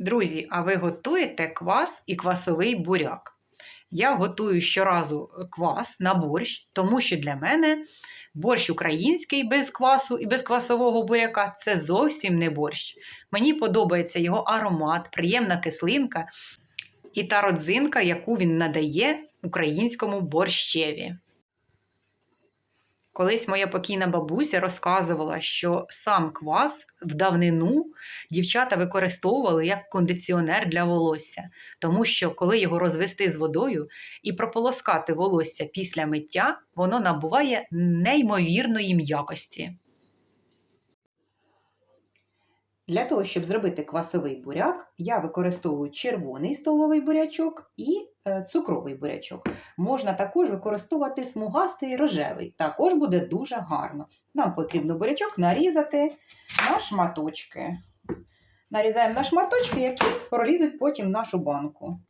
Друзі, а ви готуєте квас і квасовий буряк? Я готую щоразу квас на борщ, тому що для мене борщ український без квасу і без квасового буряка це зовсім не борщ. Мені подобається його аромат, приємна кислинка і та родзинка, яку він надає українському борщеві. Колись моя покійна бабуся розказувала, що сам квас в давнину дівчата використовували як кондиціонер для волосся, тому що коли його розвести з водою і прополоскати волосся після миття, воно набуває неймовірної м'якості. Для того, щоб зробити квасовий буряк, я використовую червоний столовий бурячок і е, цукровий бурячок. Можна також використовувати смугастий рожевий, також буде дуже гарно. Нам потрібно бурячок нарізати на шматочки. Нарізаємо на шматочки, які пролізуть потім в нашу банку.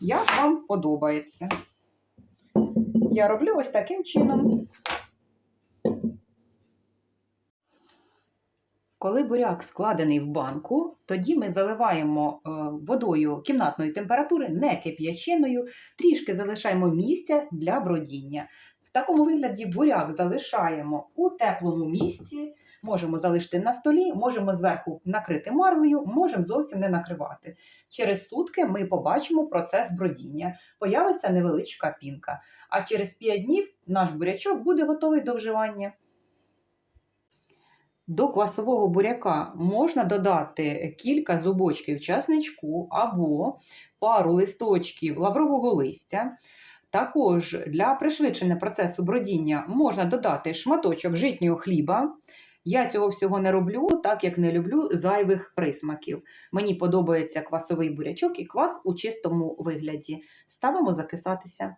Як вам подобається? Я роблю ось таким чином. Коли буряк складений в банку, тоді ми заливаємо е, водою кімнатної температури, не кип'яченою, трішки залишаємо місця для бродіння. В такому вигляді буряк залишаємо у теплому місці, можемо залишити на столі, можемо зверху накрити марлею, можемо зовсім не накривати. Через сутки ми побачимо процес бродіння, появиться невеличка пінка. А через 5 днів наш бурячок буде готовий до вживання. До квасового буряка можна додати кілька зубочків часничку або пару листочків лаврового листя. Також для пришвидшення процесу бродіння можна додати шматочок житнього хліба. Я цього всього не роблю, так як не люблю зайвих присмаків. Мені подобається квасовий бурячок і квас у чистому вигляді. Ставимо закисатися.